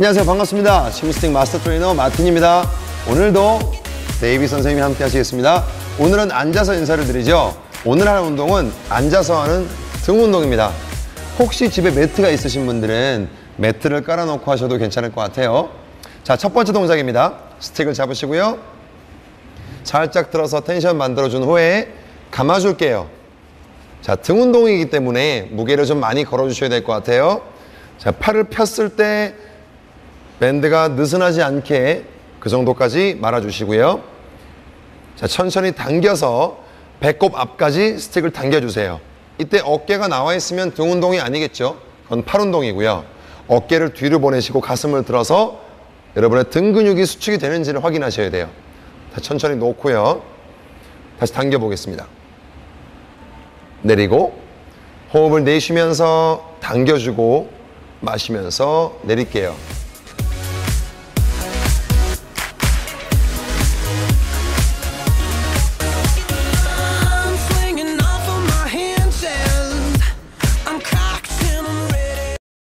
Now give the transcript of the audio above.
안녕하세요. 반갑습니다. 지구스틱 마스터 트레이너 마틴입니다. 오늘도 데이비 선생님이 함께 하시겠습니다. 오늘은 앉아서 인사를 드리죠. 오늘 할 운동은 앉아서 하는 등 운동입니다. 혹시 집에 매트가 있으신 분들은 매트를 깔아놓고 하셔도 괜찮을 것 같아요. 자, 첫 번째 동작입니다. 스틱을 잡으시고요. 살짝 들어서 텐션 만들어준 후에 감아줄게요. 자, 등 운동이기 때문에 무게를 좀 많이 걸어주셔야 될 것 같아요. 자, 팔을 폈을 때 밴드가 느슨하지 않게 그 정도까지 말아주시고요. 자, 천천히 당겨서 배꼽 앞까지 스틱을 당겨주세요. 이때 어깨가 나와 있으면 등 운동이 아니겠죠. 그건 팔 운동이고요. 어깨를 뒤로 보내시고 가슴을 들어서 여러분의 등 근육이 수축이 되는지를 확인하셔야 돼요. 자, 천천히 놓고요. 다시 당겨 보겠습니다. 내리고 호흡을 내쉬면서 당겨주고 마시면서 내릴게요.